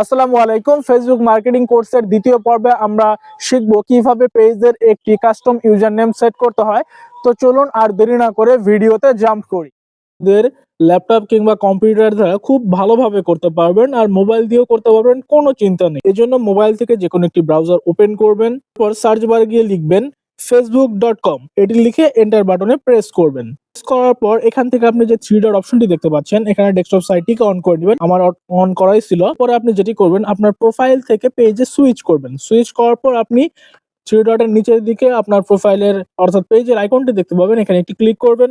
আসসালামু আলাইকুম। Facebook marketing কোর্সের দ্বিতীয় পর্বে আমরা শিখব কীভাবে পেজের একটি কাস্টম ইউজার নেম সেট করতে হয়। তো চলুন আর দেরি না করে ভিডিওতে জাম্প করি। দের ল্যাপটপ কিংবা কম্পিউটার দ্বারা খুব ভালোভাবে করতে পারবেন আর মোবাইল দিয়েও করতে পারবেন, কোনো চিন্তা নেই। এজন্য মোবাইল থেকে যে কোনো একটি ব্রাউজার ওপেন করবেন পর সার্চ বারে গিয়ে লিখবেন ফেসবুক ডট কম এটি লিখে এন্টার বাটনে প্রেস করবেন। করার পর এখান থেকে আপনি যে থ্রি ডট অপশনটি দেখতে পাচ্ছেন, এখানে ডেস্কটপ সাইটটিকে অন করে দিবেন। আমার অন করাই ছিল। পরে আপনি যেটি করবেন, আপনার প্রোফাইল থেকে পেজে সুইচ করবেন। সুইচ করার পর আপনি থ্রি ডটের নিচের দিকে আপনার প্রোফাইলের অর্থাৎ পেজের আইকনটি দেখতে পাবেন। এখানে একটি ক্লিক করবেন।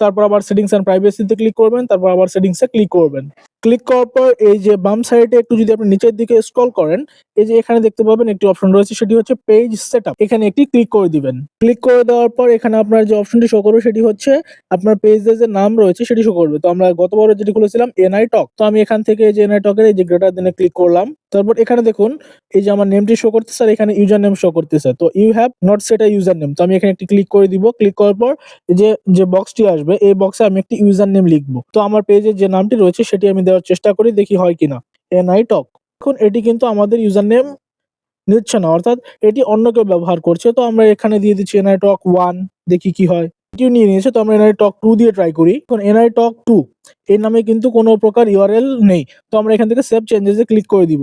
তারপর আবার সেটিংস এন্ড প্রাইভেসিতে ক্লিক করবেন। তারপর আবার সেটিংসে ক্লিক করবেন। ক্লিক করার পর এই যে বাম সাইডে একটু যদি আপনি নিচের দিকে স্ক্রল করেন, এই যে এখানে দেখতে পাবেন একটি অপশন রয়েছে, সেটি হচ্ছে পেজ সেটআপ এখানে একটি ক্লিক করে দিবেন। ক্লিক করে দেওয়ার পর এখানে আপনার যে অপশনটি শো করবে, সেটি হচ্ছে আপনার পেজের যে নাম রয়েছে, সেটি শো করবে। তো আমরা গতবার যেটি খুলেছিলাম এনআই টক তো আমি এখান থেকে যে এনআই টকের এই যে গ্রেটার দেনে ক্লিক করলাম। তারপর এখানে দেখুন, এই যে আমার নেমটি শো করতেছে, আর এখানে ইউজার নেম শো করতেছে। তো you have not set a user name তো আমি এখানে একটি ক্লিক করে দিব। ক্লিক করার পর যে যে বক্সটি আসবে, এই বক্সে আমি একটি ইউজার নেম লিখব। তো আমার পেজের যে নামটি রয়েছে, সেটি আমি দেওয়ার চেষ্টা করি, দেখি হয় কিনা। এনআই টক এখন এটি কিন্তু আমাদের ইউজার নেম নিচ্ছে না, অর্থাৎ এটি অন্য কেউ ব্যবহার করছে। তো আমরা এখানে দিয়ে দিচ্ছি এনআই টক ওয়ান, দেখি কি হয়। এটিও নিয়ে নিয়েছে, তো আমরা এনআই টক টু দিয়ে ট্রাই করি। এখন এনআই টক টু, এর নামে কিন্তু কোনো প্রকার ইউআরএল নেই। তো আমরা এখান থেকে সেভ চেঞ্জেসে ক্লিক করে দিব।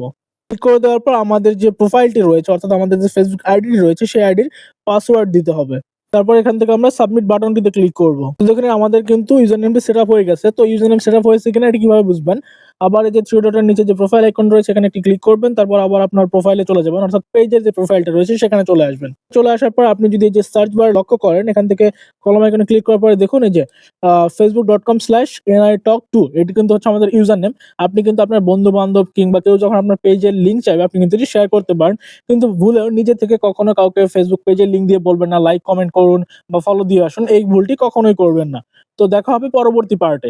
ক্লিক করে দেওয়ার পর আমাদের যে প্রোফাইলটি রয়েছে, অর্থাৎ আমাদের যে ফেসবুক আইডি রয়েছে, সেই আইডির পাসওয়ার্ড দিতে হবে। তারপর এখান থেকে আমরা সাবমিট বাটনটিতে ক্লিক করব। দেখেন, আমাদের কিন্তু ইউজার নেমটি সেট আপ হয়ে গেছে। তো ইউজার নেম সেট আপ হয়েছে কিনা এটা কীভাবে বুঝবেন? আবার এই যে থ্রি ডটের নিচে যে প্রোফাইল আইকন রয়েছে এখানে একটি ক্লিক করবেন, তারপর আবার আপনার প্রোফাইলে চলে যাবেন। অর্থাৎ পেজের যে প্রোফাইলটা রয়েছে, সেখানে চলে আসবেন। চলে আসার পর আপনি যদি যে সার্চ বার লক্ষ্য করেন, এখান থেকে কলম আইকনে ক্লিক করার পরে দেখুন এই যে Facebook dot com slash N I talk to এটি কিন্তু হচ্ছে আমাদের ইউজার নেম আপনি কিন্তু আপনার বন্ধু বান্ধব কিংবা কেউ যখন আপনার পেজের লিঙ্ক চাইবে, আপনি কিন্তু এটি শেয়ার করতে পারেন। কিন্তু ভুলেও নিজে থেকে কখনো কাউকে ফেসবুক পেজের লিঙ্ক দিয়ে বলবেন না লাইক কমেন্ট করুন বা ফলো দিয়ে আসুন। এই ভুলটি কখনোই করবেন না। তো দেখা হবে পরবর্তী পার্টে